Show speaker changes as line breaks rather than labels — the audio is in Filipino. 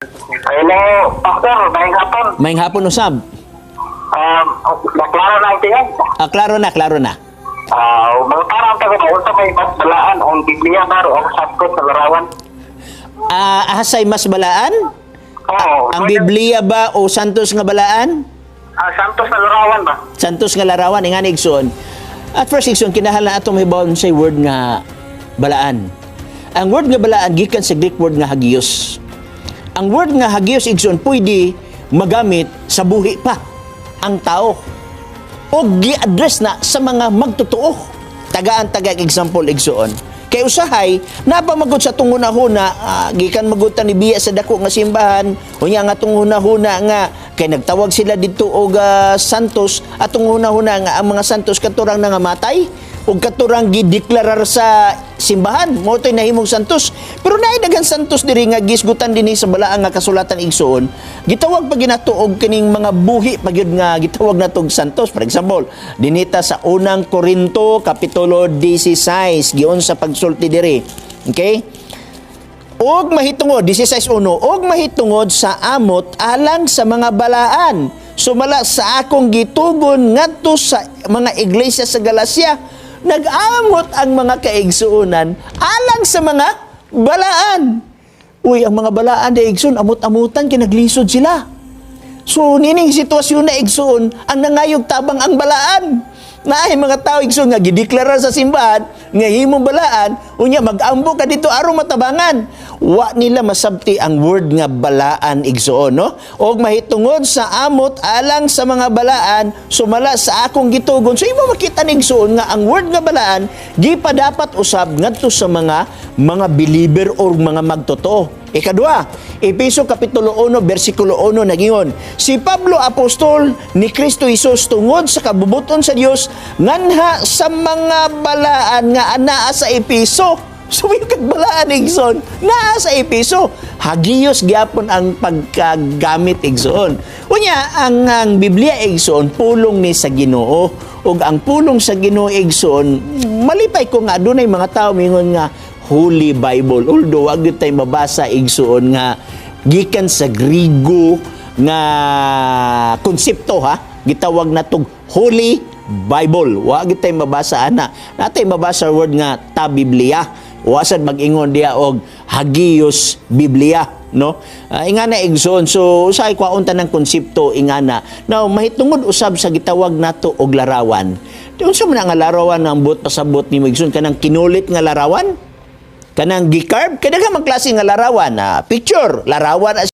Hello, Pastor, may hapon.
May hapon usab.
Um, naklaro na ito yan.
Ah, klaro na, klaro na.
Ah, mga parang na unsa may mas balaan ang Biblia maro ang sakto sa larawan.
Ah, ahasay mas balaan?
Oo.
Ang Biblia ba o santos nga balaan?
Ah, santos sa larawan ba?
Santos nga larawan ingan igsoon. At first igsoon kinahanglan atong mahibawon sa word nga balaan. Ang word nga balaan gikan sa Greek word nga hagios. Ang word nga hagios igsoon pwede magamit sa buhi pa ang tao o gi-address na sa mga magtotoo. Tagaan tagag example igsoon. Kay usahay, napamagod sa tunguna-huna, ah, gikan magutan ni Biya sa dako nga simbahan, unya nga tunguna-huna nga, kay nagtawag sila dito og ah, santos, at tunguna-huna nga ang mga santos katurang nga matay, ug katurang gideklarar sa simbahan, mo to'y nahimong santos. Pero naay daghang santos diri nga gisgutan dinhi sa balaang nga kasulatan igsoon, gitawag pa ginato og kining mga buhi pagyud nga gitawag natog santos. For example, dinita sa unang Korinto kapitulo 16 giun sa pagsulti diri. Okay? Og mahitungod 16:1 og mahitungod sa amot alang sa mga balaan sumala sa akong gitugon ngadto sa mga iglesia sa Galacia nagamot ang mga kaigsuonan alang sa mga balaan. Uy ang mga balaan na igsoon amot-amutan kinaglisod sila. So nining sitwasyon na igsoon ang nangayog tabang ang balaan Naay mga tao igsoon nga gideklara sa simbahan nga himo balaan unya mag-ambo ka dito aron matabangan. Wa nila masabti ang word nga balaan igsoon no? Og mahitungod sa amot alang sa mga balaan sumala sa akong gitugon. So imo makita ni igsoon nga ang word nga balaan di pa dapat usab ngadto sa mga mga believer or mga magtotoo. Ikadua, Epeso Kapitulo 1, versikulo 1 nagingon, Si Pablo Apostol ni Kristo Isus tungod sa kabubuton sa Dios nganha sa mga balaan nga anaa sa Epeso. So yung kagbalaan igsoon, naa sa Epeso. Hagiyos gyapon ang pagkagamit igsoon. Unya, ang, ang Biblia igsoon, pulong ni sa ginoo. ug ang pulong sa ginoo igsoon, malipay ko nga, dunay mga tao mingon nga, Holy Bible. Although wag gyud tay mabasa igsuon nga gikan sa Grigo nga konsepto ha. Gitawag na tog Holy Bible. Wa gyud tay mabasa ana. Natay mabasa word nga ta Biblia. Wasad mag-ingon diya og Hagios Biblia no uh, ingana igsoon so usay kwaon tanang konsepto ingana now mahitungod usab sa gitawag nato og larawan di unsa man nga larawan ang buot pasabot ni igsoon kanang kinulit nga larawan kanang gicarb kada ka klase nga larawan na picture larawan